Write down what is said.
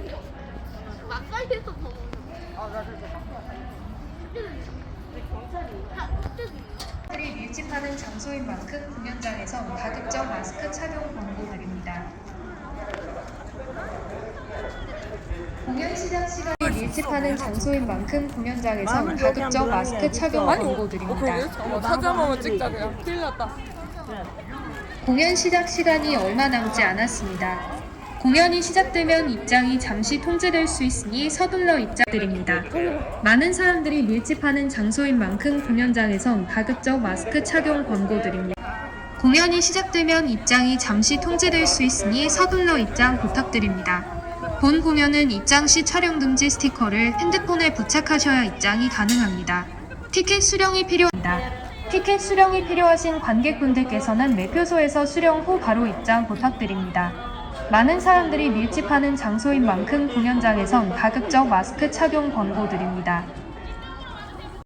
생겨. 막걸리에서 더 먹는. 들이 밀집하는 장소인 만큼 공연장에서 가급적 마스크 착용 권고드립니다. 공연 시작 시간이 밀집하는 장소인 만큼 공연장에서 가급적 마스크 착용 권고드립니다. 사진 한 번만 찍자 그냥 큰일 났다 공연 시작 시간이 얼마 남지 않았습니다. 공연이 시작되면 입장이 잠시 통제될 수 있으니 서둘러 입장드립니다. 많은 사람들이 밀집하는 장소인 만큼 공연장에선 가급적 마스크 착용 권고드립니다. 공연이 시작되면 입장이 잠시 통제될 수 있으니 서둘러 입장 부탁드립니다. 본 공연은 입장 시 촬영 금지 스티커를 핸드폰에 부착하셔야 입장이 가능합니다. 티켓 수령이 필요합니다. 티켓 수령이 필요하신 관객분들께서는 매표소에서 수령 후 바로 입장 부탁드립니다. 많은 사람들이 밀집하는 장소인 만큼 공연장에선 가급적 마스크 착용 권고드립니다.